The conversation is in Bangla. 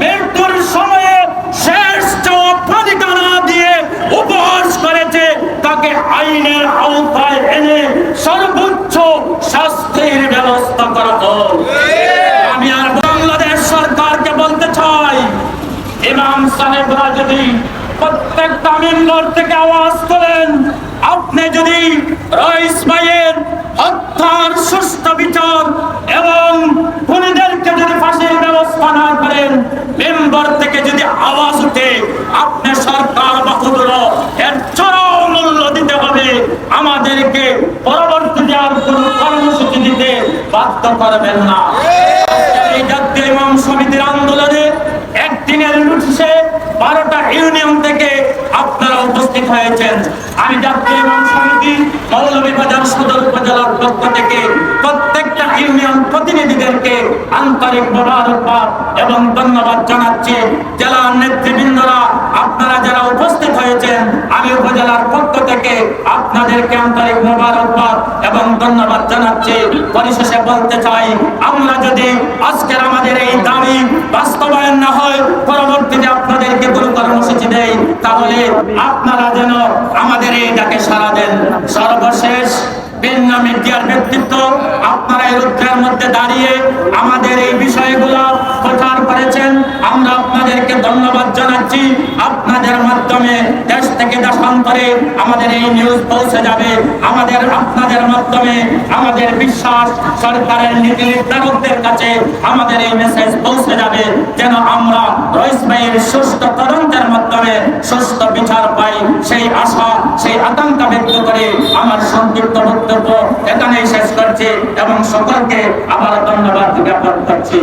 মৃত্যুর সময়ে শ্রেষ্ঠ জবাবদিটা দিয়ে উপহাস করেছে, তাকে আইনের আওতায় এনে সর্বোচ্চ শাস্তির ব্যবস্থা করা হোক। আমি আর বাংলাদেশ সরকারকে বলতে চাই, ইমাম সাহেবরা যদি প্রত্যেক তামিলনাড় থেকে আওয়াজ করেন আপনি যদি রাইস ভাইয়ের হত্যার সুস্থ বিচার আমাদেরকে পরবর্তীতে আর কোনো কর্মসূচি দিতে বাধ্য করবেন না। এই জাতীয় ইমাম সমিতির আন্দোলনে একদিনের বারোটা ইউনিয়ন থেকে আপনারা উপস্থিত হয়েছেন। আমি জাতীয় ইমাম সমিতি মৌলভীবাজার সদর উপজেলার পক্ষ থেকে প্রত্যেকটা ইউনিয়ন প্রতিনিধিদেরকে আন্তরিক মোবারকবাদ এবং ধন্যবাদ জানাচ্ছি। জেলার নেতৃবৃন্দরা থেকে আপনাদেরকে আন্তরিক মোবারকবাদ এবং ধন্যবাদ জানাচ্ছি। পরিশেষে বলতে চাই, আমরা যদি আজকের আমাদের এই দাবি বাস্তবায়ন না হয়, পরবর্তীতে আপনাদেরকে কোনো কর্মসূচি দেই, তাহলে আপনারা যেন আমাদের এই ডাকে সাড়া দেন। সর্বশেষ মিডিয়ার ব্যক্তিত্ব, আপনারা এই রুদ্রের মধ্যে দাঁড়িয়ে আমাদের এই বিষয়গুলো প্রচার করেছেন। আমরা আপনাদেরকে ধন্যবাদ জানাচ্ছি। আপনাদের মাধ্যমে দেশ থেকে দেশান্তরে আমাদের এই নিউজ পৌঁছে যাবে। আমাদের আপনাদের মাধ্যমে আমাদের বিশ্বাস সরকারের নীতি নির্ধারকদের কাছে আমাদের এই মেসেজ পৌঁছে যাবে যেন আমরা রইস ভাইয়ের সুস্থ তদন্তের মাধ্যমে সুস্থ বিচার পাই। সেই আশা, সেই আকাঙ্ক্ষা ব্যক্ত করে আমার সংক্ষিপ্ত বক্তব্য এখানেই শেষ করছি এবং সকলকে আবার ধন্যবাদ জ্ঞাপন করছি।